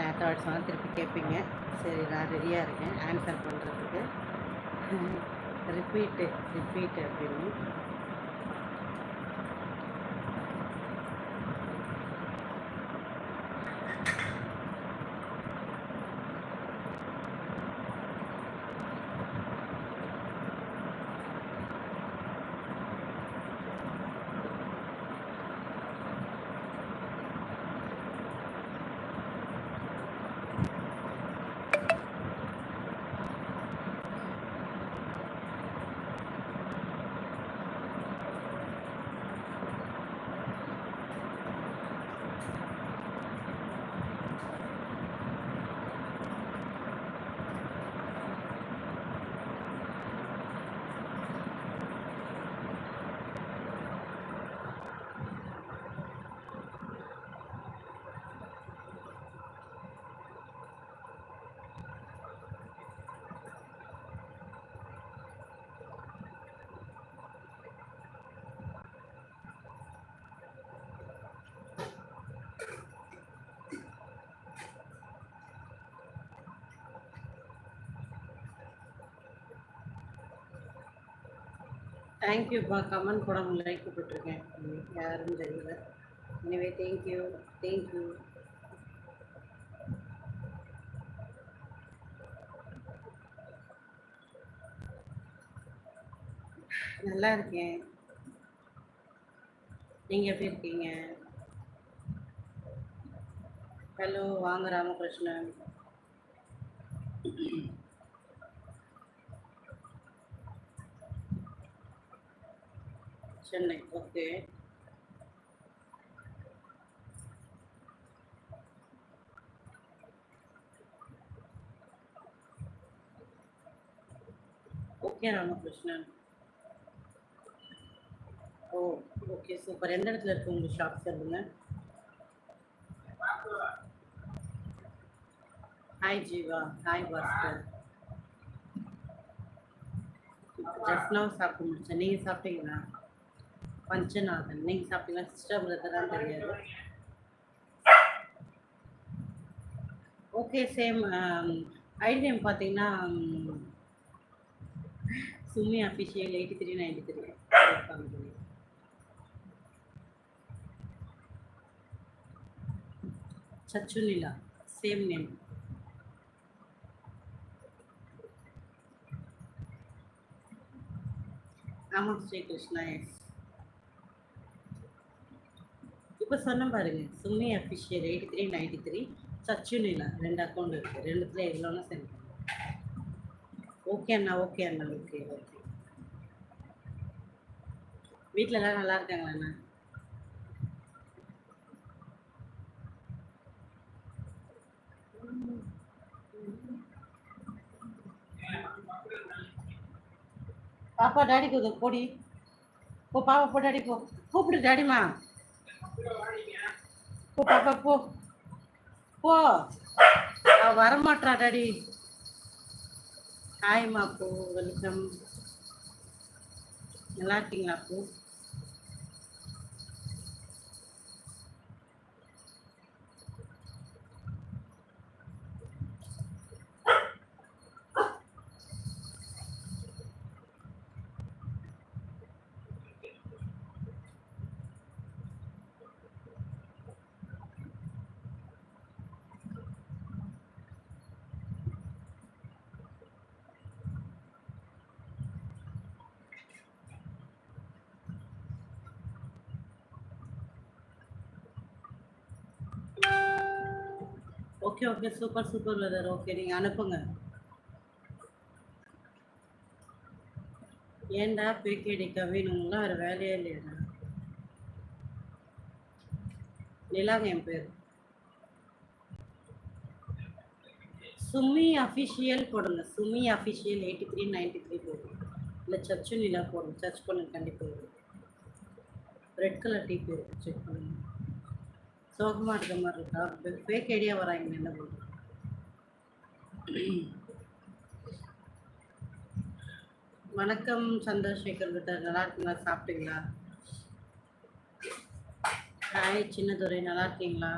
நான் தேர்ட் சொன்னால் திருப்பி கேட்பீங்க சரி நான் ரெடியாக இருக்கேன். ஆன்சர் பண்ணுறதுக்கு ரிப்பீட்டு ரிப்பீட்டு அப்படின்னு. தேங்க்யூப்பா கமெண்ட் கூட லைக் போட்டிருக்கேன் யாரும் தெரியல எனவே தேங்க்யூ தேங்க்யூ நல்லா இருக்கேன். நீங்கள் எப்படி இருக்கீங்க? ஹலோ வாங்க Ramakrishnan. Chennai. Okay. Okay Ramakrishnan. Oh okay super. எந்த இடத்துல இருக்கு உங்கள் ஷாப் சொல்லுங்க. Hi Jeeva hi Bhaskar just நான் சாப்பிட்டு முடிச்சேன். நீங்கள் சாப்பிட்டீங்களா? பஞ்சநாதன். நீங்கள் சாப்பிட்டீங்களா? சிஸ்டர் பிரதர் தான் தெரியாது. ஓகே சேம் ஐடி நேம் பார்த்தீங்கன்னா um, Sumi official eighty three ninety three சச்சுனிலா same name ஆமாம் ஸ்ரீ கிருஷ்ணா எஸ் இப்போ சொன்ன பாருங்க Sumi official eighty three ninety three சச்சுனிலா ரெண்டு அக்கௌண்ட் இருக்குது ரெண்டுத்துல எவ்வளோனா சென்ட் ஓகே அண்ணா ஓகே அண்ணா ஓகே ஓகே வீட்டில் எல்லாம் நல்லா இருக்காங்களா அண்ணா? பாப்பா டாடிக்கு போடி. போ பாப்பா போ டாடி போ. கூப்பிடு டாடிமா போ பாப்பா போ போ. அவ வரமாட்றா டாடி. ஹாய்மா போ வெல்கம். நல்லா இருக்கீங்களா போ? Okay okay super super weather okay நீங்கள் அனுப்புங்க. ஏன்டா பேக்கேடி கவின் உங்களாம் வேறு வேலையே இல்லையா நிலாங்க என் பேர். சுமி அஃபிஷியல் போடுங்க. Sumi official eighty three ninety three போடுங்க. இல்லை சர்ச்சு நிலா போடுங்க. சர்ச் பண்ணுங்க கண்டிப்பாக ரெட் கலர் டீ பேர் செக் பண்ணுங்க. சோகமாக இருக்க மாதிரி இருக்கா? ஃபேக் ஐடியா வராங்க என்ன பண்ணுறது வணக்கம் சந்திரசேகர் கிட்ட நல்லா இருக்குங்களா? சாப்பிட்டீங்களா? ஹாய் சின்னதுரை நல்லா இருக்கீங்களா?